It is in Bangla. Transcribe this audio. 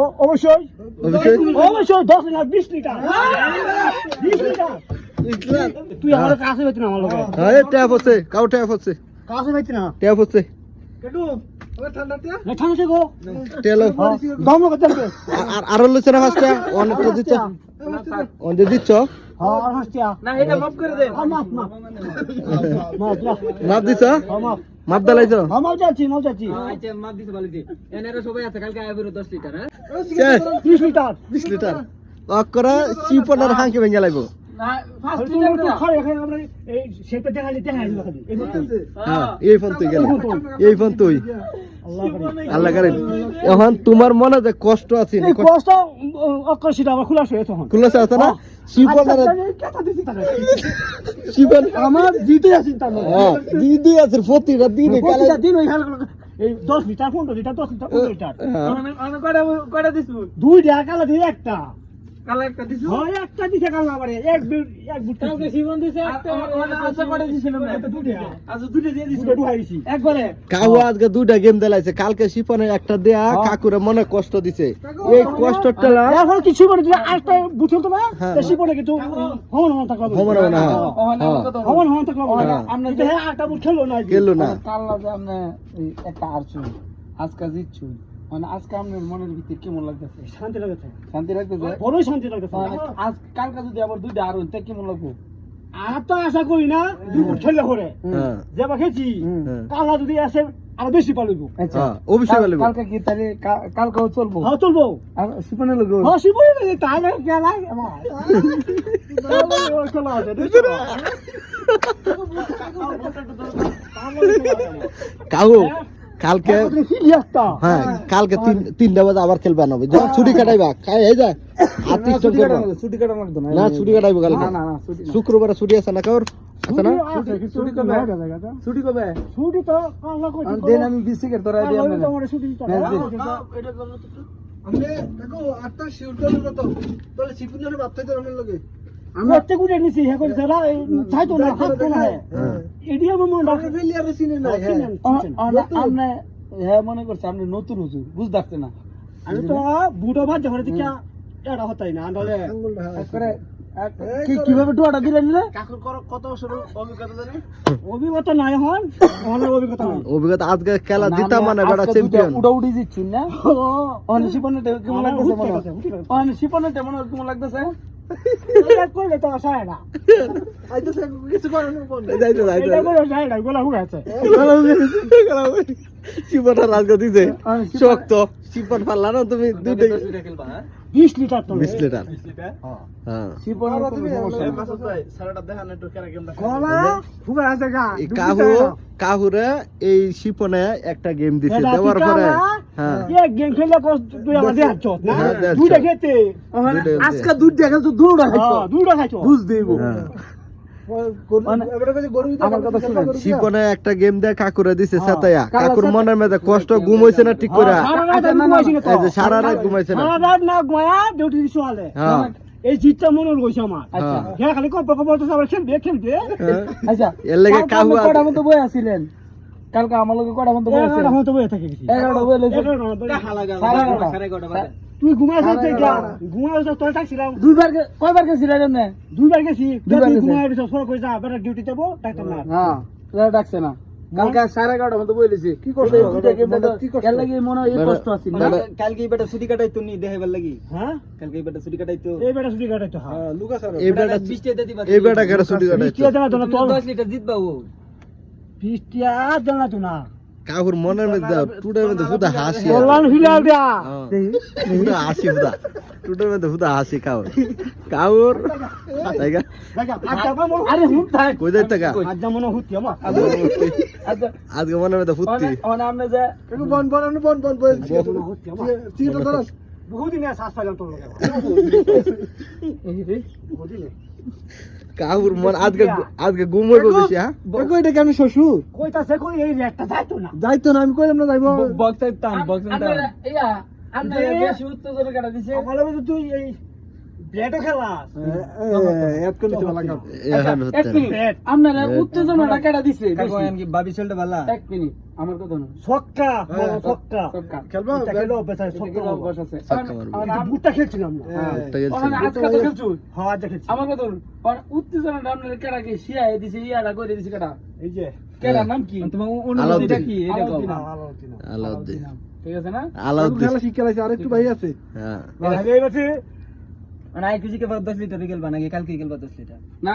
ও- অবশ্যই। অবশ্যই? দশ লিটার বিশ লিটার। বিশ লিটার। তুই আমার কাছে না আমার লোক হ্যাঁ এই ট্যাপ হচ্ছে কাউ ট্যাপ হচ্ছে। কাছে না? ট্যাপ আর আরও অনেকটা দিচ্ছ। অনেক দিচ্ছ? হ্যাঁ আর হাসতিয়া না এটা মাফ করে দে। হ্যাঁ মাপ মাপ মাপ। মাপ হ্যাঁ মাপ মাপ দালাইছ হ্যাঁ মাপ যাচ্ছি মাপ যাচ্ছি আচ্ছা মাফ দিছে। বালিতে এনারা সবাই আছে কালকে আয় 10 লিটার হ্যাঁ? ত্রিশ লিটার। বিশ লিটার। অকরা চিপনার হাঁকি ভেঙে দিতে হ্যাঁ। হ্যাঁ। এই ফোন তুই গেল। এই ফোন তুই। আল্লাহ করেন এখন তোমার মনে যে কষ্ট আছে কষ্ট খোলা শুয়ে তখন আছে না? শিবনার আচ্ছা, আচ্ছা? শিবন আমার জিতে আছি তার হ্যাঁ দিদি আছে প্রতিটা দিনে প্রতিটা দিন ওই খেলা করে- এই দশ লিটার পনেরো লিটার দশ লিটার পনেরো লিটার। হ্যাঁ। আমি আমি কয়টা কয়টা দিছু দুই কালা দিয়ে একটা। কালা একটা দিছু? হয় একটা দিছে কালা আবার এক বুট এক বুট কালকে জীবন দিছে একটা আচ্ছা কয়টা দিছিল না এটা দুইটা। দুটো দিয়ে দিছিল দুটো ঢুকাইছি একবারে? কাহু আজকে দুইটা গেম দিলাইছে। কালকে শিপনে একটা দেয়া কাকুরে মনে কষ্ট দিছে। এই কষ্টটা এখন কিছু করে দিলে আরেকটা বুট হতো না হ্যাঁ। কিন্তু হমন হমন থাকল। হমন হমন, হ্যাঁ। ওখানে। কত হমন হমন থাকল। আমরা যে আরেকটা বুট খেলো না গেল না। কাল্লা যে আপনি একটা আরছু আজকে জিতছু মানে আজকে আপনার মনের ভিতরে কেমন লাগতেছে? শান্তি লাগছে শান্তি লাগতেছে? বড়ই শান্তি লাগছে মানে আজ কালকে যদি আবার দুইটা আর হইতে কেমন লাগবো? আর তো আশা করি না দুই বুট খেললে করে হ্যাঁ। যে বা খেয়েছি। হ্যাঁ। কালা যদি আসে আরও বেশি পালিব আচ্ছা। হ্যাঁ, অবশ্যই কাল- কালকে কি তাহলে কালকেও চলবো? হ্যাঁ চলবো। আর সুপনে লোক হ্যাঁ শিবই না তাই না খেলা আমার খেলা আছে কালকে একটা। হ্যাঁ কালকে তিন তিনটা বাজে আবার খেলবে না যখন ছুটি কাটাইবা খাই এই যা আর্টিস্ট ছুটি করবা কাটা ছুটি কাটা লাগতো না না ছুটি কাটাইবো কালকে। না না না ছুটি না। শুক্রবারে ছুটি আছে না আছে ছুটি কবে? না দেখা। ছুটি কবে? ছুটি তো কালা কই আর দেন আমি বিসিকের তোরা দিয়ে কালা আমি তো আমার। হ্যাঁ। আমি একটা গুড়ে নিছি হ্যাঁ করে যারা চাইতো না হাত তো না হ্যাঁ। এডি আমার মন রাখে অ- অ- আপনি হ্যাঁ মনে করছে আপনি নতুন হুজুর বুঝতে পারছে না। আমি তো বুড়ো ভাত যখন দিকে এটা হতাই না আন্দালে একবারে কি কীভাবে টুয়াটা দিলেন অভিজ্ঞতা নাই হন অভিজ্ঞতা অভিজ্ঞতা আজকে খেলা জিতা মানে বেটা চ্যাম্পিয়ন উড়া উড়ি দিচ্ছি না। অন শিপনেটা কেমন লাগতেছে মনে। অন কেমন লাগতেছে? করলে তো আসায় না। যাইতো যাইতো এটা করে যায় না গোলা হুক আছে। শিবটা রাজগা দিছে। আর শক্ত। শিবন পারলা না তুমি দুইটাই বিশ লিটার তো। বিশ লিটার। হ্যাঁ। গা এই কাহু কাহুরে এই শিপনে একটা গেম দিছে দেওয়ার পরে? হ্যাঁ। হ্যাঁ, আজকে দুধ দেখা তো দুটা হ্যাঁ, দুইটা খাইছো বুঝ দেব হ্যাঁ। মানে আমার কথা শুনেন শিপনে একটা গেম দেয় কাকুরে দিছে হ্যাঁ। কাকুর মনের মধ্যে কষ্ট ঘুম হইছে না ঠিক করে সারা রাত আচ্ছা, ঘুমাইছি না। এই যে সারা রাত ঘুমাইছে না রাত না ঘুমায়া ডিউটি দিছো হ্যাঁ এই জিতটা মনে রয়েছে আমার হ্যাঁ। হ্যাঁ খালি কপ কপ বলতে আবার খেলবে খেলবে হ্যাঁ। আচ্ছা এর লেগে কালকে কাহু আপনি আছে। কটা মতো বই আছিলেন কালকে আমার লোকে কটা মতো বই আছিলেন মতো থাকে বই লইছে এগারোটা সাড়ে এগারোটা। তুই ঘুমাইছিস সাড়ে তুই এগারোটা। ঘুমাইছিস তোর ডাকছিলাম দুইবার কয়বার গেছিলেন আপনি দুইবার গেছি দুইবার গেছে। ঘুমাই দিছ ফোন করে যা বেটা ডিউটি যাব ডাক্তার না হ্যাঁ তোরা ডাকছে না কালকে সাড়ে এগারোটা মতো বই লইছে কি করছ এর লাগি মনে হয় এই কষ্ট আছে না? বেটা- কালকে বেটা ছুটি কাটাইতো নি দেখাইবার লাগি? হ্যাঁ কালকে বেটা ছুটি কাটাইতো। এই বেটা ছুটি কাটাইতো হ্যাঁ এই বেটা বৃষ্টি দিতে পারছি এই বেটা ছুটি কাটাইছে বৃষ্টি আছে না তোর তোর 10 লিটার জিতবা ও। বৃষ্টি আর জানা তো না কাকুর মনের মধ্যে টুটের মধ্যে হুদা হাসি কল্যাণ ফিরাল দিয়া। হ্যাঁ। হুদা হাসি হুদা। টুটের মধ্যে হুদা হাসি কাউর কাউর তাই গা? আচ্ছা মনে আরে হুন থাক। কই যাইতে গা আচ্ছা মনে আমার। আচ্ছা আজকে মনের মধ্যে অনে- অনে আপনি যে মনে হচ্ছে আমার। বহুদিন আছে শ্বাস পাইলাম তোর লগে বুঝলি কাকুর মন আজকে আজকে ঘুম হইব বেশি হ্যাঁ? এটা কেন শ্বশুর? কইতাছে কই এই রেটটা যাইতো না। যাইতো না আমি কইলাম না যাইবো। বক্স টাইম বক্স টাইম ইয়া আপনি বেশি উত্তেজনা কাটা দিছে। ভালো তুই এই ব্যাটও খেলাস এখন এক মিনিট আপনারা উত্তেজনাটা দিছে কি বাবি ছেলেটা ভালা এক মিনিট আমার কথা খেলো। অভ্যাস আছে? ছক্কা কারণ- মারবো। কারণ কিন্তু আম- বুটটা খেলছিলাম না হ্যাঁ। বুটটা খেলছিলাম। ওখানে আজকে তো খেলছো। হওয়া যা খেলছি আমার কথা শুনুন। উত্তেজনাটা আপনারা কেডা কি শিয়ায় দিছে, ইয়াটা করে দিছে কেডা? এই যে কেডার নাম কি? তোমার অনুভূতিটা আলাউদ্দিন। কি এটা কও আলাউদ্দিন। আলাউদ্দিন। আলাউদ্দিন ঠিক আছে না? আলাউদ্দিন আরেকটু ভাই আছে হ্যাঁ মানে আই কুজি কে 10 লিটার খেলবা নাকি কালকে খেলবা 10 লিটার? না